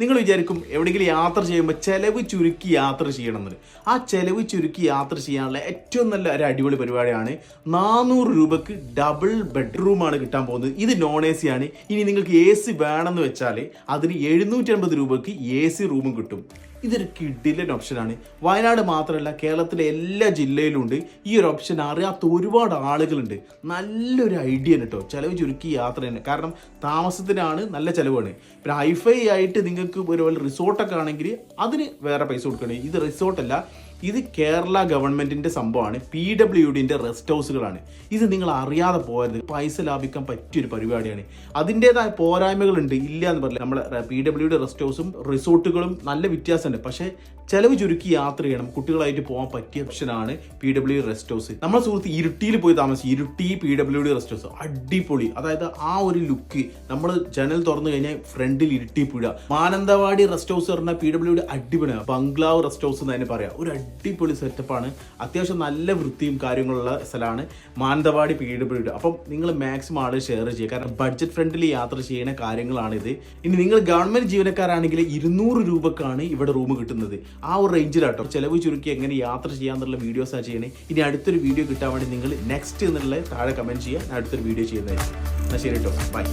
നിങ്ങൾ വിചാരിക്കും എവിടെയെങ്കിലും യാത്ര ചെയ്യുമ്പോൾ ചെലവ് ചുരുക്കി യാത്ര ചെയ്യണമെന്ന്. ആ ചെലവ് ചുരുക്കി യാത്ര ചെയ്യാനുള്ള ഏറ്റവും നല്ല ഒരു അടിപൊളി പരിപാടിയാണ് നാനൂറ് രൂപക്ക് ഡബിൾ ബെഡ്റൂമാണ് കിട്ടാൻ പോകുന്നത്. ഇത് നോൺ എ സി ആണ്. ഇനി നിങ്ങൾക്ക് എ സി വേണമെന്ന് വെച്ചാൽ അതിന് എഴുന്നൂറ്റി രൂപയ്ക്ക് എ സി റൂമും കിട്ടും. ഇതൊരു കിഡിലൻ ഓപ്ഷനാണ് വയനാട് മാത്രമല്ല കേരളത്തിലെ എല്ലാ ജില്ലയിലും ഉണ്ട്. ഈ ഒരു ഓപ്ഷൻ അറിയാത്ത ഒരുപാട് ആളുകളുണ്ട്. നല്ലൊരു ഐഡിയ കേട്ടോ ചിലവ് ചുരുക്കി യാത്ര തന്നെ കാരണം താമസത്തിനാണ് നല്ല ചിലവാണ്. പിന്നെ ഹൈഫൈ ആയിട്ട് നിങ്ങൾക്ക് ഒരു റിസോർട്ടൊക്കെ ആണെങ്കിൽ അതിന് വേറെ പൈസ കൊടുക്കണേ ഇത് റിസോർട്ടല്ല ഇത് കേരള ഗവൺമെന്റിന്റെ സംഭവമാണ്. പി ഡബ്ല്യു ഡിന്റെ റെസ്റ്റ് ഹൗസുകളാണ് ഇത് നിങ്ങൾ അറിയാതെ പോകരുത്. പൈസ ലാഭിക്കാൻ പറ്റിയൊരു പരിപാടിയാണ്. അതിന്റെതായ പോരായ്മകളുണ്ട്. ഇല്ല എന്ന് പറഞ്ഞില്ല നമ്മളെ പി ഡബ്ല്യു ഡി റെസ്റ്റ് ഹൗസും റിസോർട്ടുകളും നല്ല വ്യത്യാസമുണ്ട്. പക്ഷേ ചെലവ് ചുരുക്കി യാത്ര ചെയ്യണം. കുട്ടികളായിട്ട് പോകാൻ പറ്റിയ ഓപ്ഷനാണ് പി ഡബ്ല്യു റെസ്റ്റ് ഹൗസ് നമ്മുടെ സുഹൃത്ത് ഇരുട്ടിയിൽ പോയി താമസിച്ചു Iritty P W D rest house അടിപൊളി. അതായത് ആ ഒരു ലുക്ക് നമ്മൾ ജനൽ തുറന്നു കഴിഞ്ഞാൽ ഫ്രണ്ടിൽ ഇരുട്ടി പുഴ. മാനന്തവാടി റെസ്റ്റ് ഹൗസ് പറഞ്ഞാൽ പി ഡബ്ല്യു ഡി അടിപൊളിയാണ്. ബംഗ്ലാവ് റെസ്റ്റ് ഹൗസ് എന്ന് തന്നെ പറയാം. ഒരു അടിപൊളി സെറ്റപ്പാണ് അത്യാവശ്യം നല്ല വൃത്തിയും കാര്യങ്ങളുള്ള സ്ഥലമാണ് മാനന്തവാടി പി ഡബ്ല്യു ഡി അപ്പം നിങ്ങൾ മാക്സിമം ആളുകൾ ഷെയർ ചെയ്യുക. കാരണം ബഡ്ജറ്റ് ഫ്രണ്ട്ലി യാത്ര ചെയ്യുന്ന കാര്യങ്ങളാണിത്. ഇനി നിങ്ങൾ ഗവൺമെന്റ് ജീവനക്കാരാണെങ്കിൽ ഇരുന്നൂറ് രൂപക്കാണ് ഇവിടെ റൂം കിട്ടുന്നത്. ആ ഒരു റേഞ്ചിലാട്ടോ. ചിലവ് ചുരുക്കി എങ്ങനെ യാത്ര ചെയ്യാന്നുള്ള വീഡിയോസാണ് ചെയ്യണേ. ഇനി അടുത്തൊരു വീഡിയോ കിട്ടാൻ വേണ്ടി നിങ്ങൾ നെക്സ്റ്റ് എന്നുള്ള താഴെ കമന്റ് ചെയ്യുക. ഞാൻ അടുത്തൊരു വീഡിയോ ചെയ്യുന്നതായിരിക്കും. എന്നാൽ ശരി കേട്ടോ ബൈ